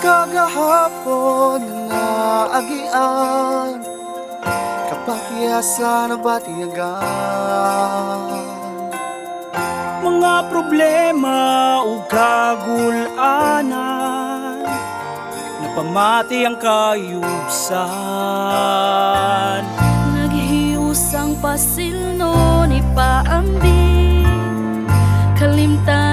kagahapon nga agian Kapakyasan na batiyagan. Mga problema o kagulanan Napamati ang kayubsan Naghiusang pasilno ni paambi Kalimtan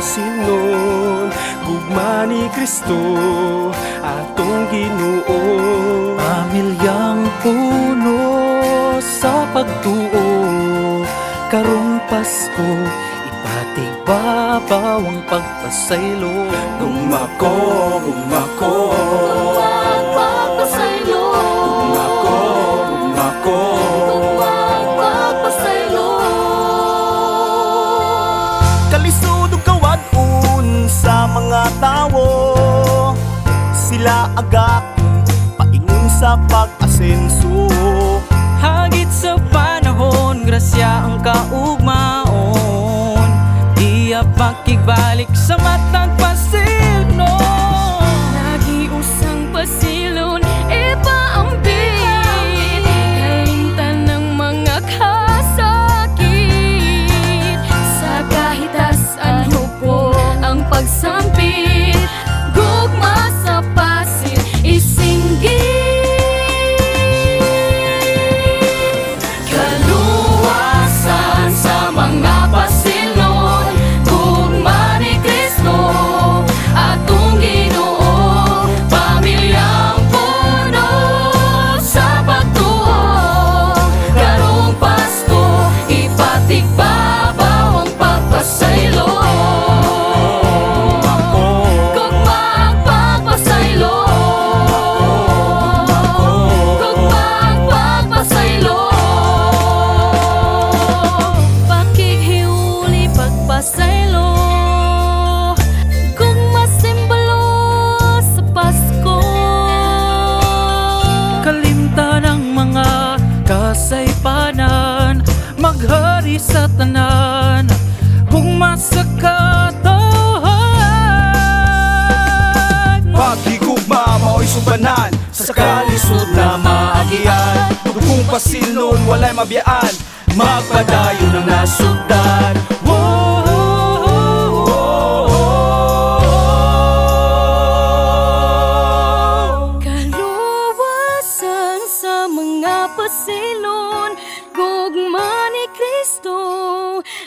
mga pasinon Gugma ni Kristo atong ginoo. Pamilyang puno sa pagtuo Karong Pasko Ipatig babaw ang pagpasaylo. Gumako, gumako Agak paingon sa pag-asenso. Hagit sa panahon Grasya ang kaugmaon. Iya pakigbalik sa matang Maghari sa tanan Hugma sa katahan Paghigugma mao'y subanan Sa kalisod na maagian. Dugong pasilnon walay mabiyaan. Magpadayo ng nasugdan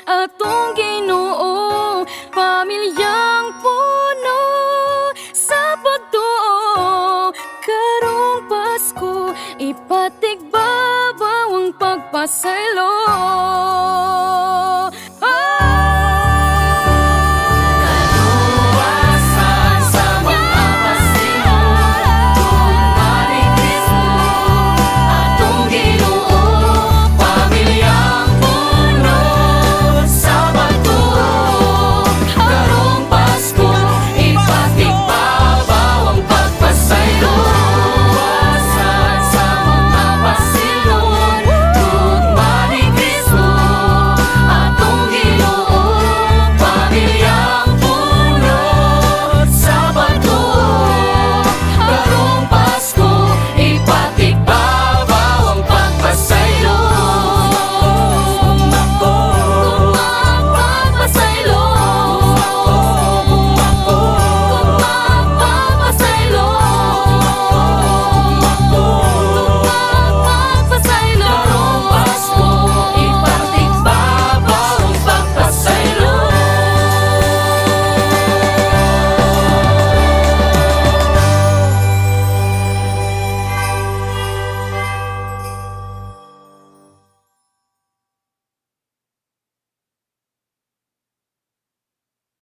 Atong ginoo Pamilyang puno Sa pagtuo. Karong Pasko Ipatigbabaw ang pagpasaylo